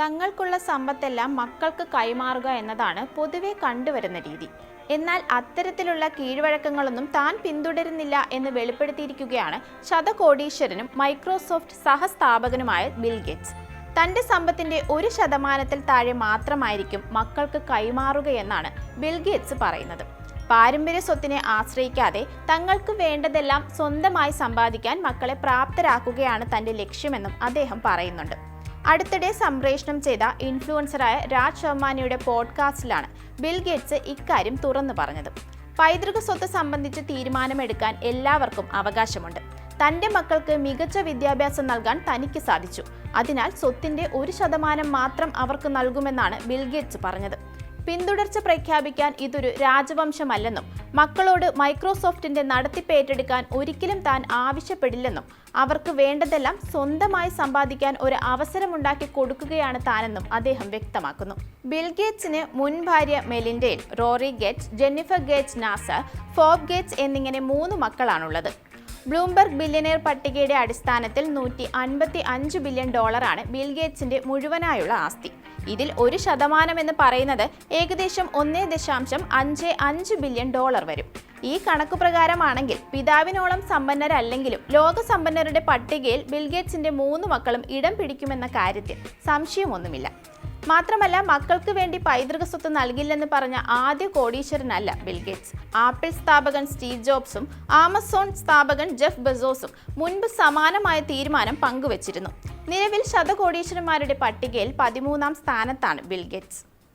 തങ്ങൾക്കുള്ള സമ്പത്തെല്ലാം മക്കൾക്ക് കൈമാറുക എന്നതാണ് പൊതുവെ കണ്ടുവരുന്ന രീതി. എന്നാൽ അത്തരത്തിലുള്ള കീഴ്വഴക്കങ്ങളൊന്നും താൻ പിന്തുടരുന്നില്ല എന്ന് വെളിപ്പെടുത്തിയിരിക്കുകയാണ് ശതകോടീശ്വരനും മൈക്രോസോഫ്റ്റ് സഹസ്ഥാപകനുമായ ബിൽ ഗേറ്റ്സ്. തന്റെ സമ്പത്തിന്റെ ഒരു ശതമാനത്തിൽ താഴെ മാത്രമായിരിക്കും മക്കൾക്ക് കൈമാറുകയെന്നാണ് ബിൽ ഗേറ്റ്സ് പറയുന്നത്. പാരമ്പര്യ സ്വത്തിനെ ആശ്രയിക്കാതെ തങ്ങൾക്ക് വേണ്ടതെല്ലാം സ്വന്തമായി സമ്പാദിക്കാൻ മക്കളെ പ്രാപ്തരാക്കുകയാണ് തന്റെ ലക്ഷ്യമെന്നും അദ്ദേഹം പറയുന്നുണ്ട്. അടുത്തിടെ സംപ്രേഷണം ചെയ്ത ഇൻഫ്ലുവൻസറായ രാജ് ശർമാനിയുടെ പോഡ്കാസ്റ്റിലാണ് ബിൽ ഗേറ്റ്സ് ഇക്കാര്യം തുറന്നു പറഞ്ഞത്. പൈതൃക സ്വത്ത് സംബന്ധിച്ച് തീരുമാനമെടുക്കാൻ എല്ലാവർക്കും അവകാശമുണ്ട്. തന്റെ മക്കൾക്ക് മികച്ച വിദ്യാഭ്യാസം നൽകാൻ തനിക്ക് സാധിച്ചു. അതിനാൽ സ്വത്തിന്റെ ഒരു ശതമാനം മാത്രം അവർക്ക് നൽകുമെന്നാണ് ബിൽ ഗേറ്റ്സ് പറഞ്ഞത്. പിന്തുടർച്ച പ്രഖ്യാപിക്കാൻ ഇതൊരു രാജവംശമല്ലെന്നും മക്കളോട് മൈക്രോസോഫ്റ്റിന്റെ നടത്തിപ്പ് ഏറ്റെടുക്കാൻ ഒരിക്കലും താൻ ആവശ്യപ്പെടില്ലെന്നും അവർക്ക് വേണ്ടതെല്ലാം സ്വന്തമായി സമ്പാദിക്കാൻ ഒരു അവസരമുണ്ടാക്കി കൊടുക്കുകയാണ് താനെന്നും അദ്ദേഹം വ്യക്തമാക്കുന്നു. ബിൽ ഗേറ്റ്സിന് മുൻ ഭാര്യ മെലിൻഡയിൽ Rory Gates Jennifer Gates Nassar Phoebe Gates എന്നിങ്ങനെ മൂന്ന് മക്കളാണുള്ളത്. ബ്ലൂംബർഗ് ബില്യനെയർ പട്ടികയുടെ അടിസ്ഥാനത്തിൽ നൂറ്റി അൻപത്തി അഞ്ച് ബില്യൺ ഡോളറാണ് ബിൽ ഗേറ്റ്സിന്റെ മുഴുവനായുള്ള ആസ്തി. ഇതിൽ ഒരു ശതമാനം എന്ന് പറയുന്നത് ഏകദേശം ഒന്നേ ദശാംശം അഞ്ച് അഞ്ച് ബില്യൺ ഡോളർ വരും. ഈ കണക്കു പ്രകാരമാണെങ്കിൽ പിതാവിനോളം സമ്പന്നരല്ലെങ്കിലും ലോകസമ്പന്നരുടെ പട്ടികയിൽ ബിൽഗേറ്റ്സിന്റെ മൂന്ന് മക്കളും ഇടം പിടിക്കുമെന്ന കാര്യത്തിൽ സംശയമൊന്നുമില്ല. മാത്രമല്ല മക്കൾക്ക് വേണ്ടി പൈതൃക സ്വത്ത് നൽകില്ലെന്ന് പറഞ്ഞ ആദ്യ കോടീശ്വരനല്ല ബിൽഗേറ്റ്സ് ആപ്പിൾ സ്ഥാപകൻ സ്റ്റീവ് ജോബ്സും ആമസോൺ സ്ഥാപകൻ ജെഫ് ബെസോസും മുൻപ് സമാനമായ തീരുമാനം പങ്കുവച്ചിരുന്നു. നിലവിൽ ശതകോടീശ്വരന്മാരുടെ പട്ടികയിൽ പതിമൂന്നാം സ്ഥാനത്താണ് ബിൽഗേറ്റ്സ്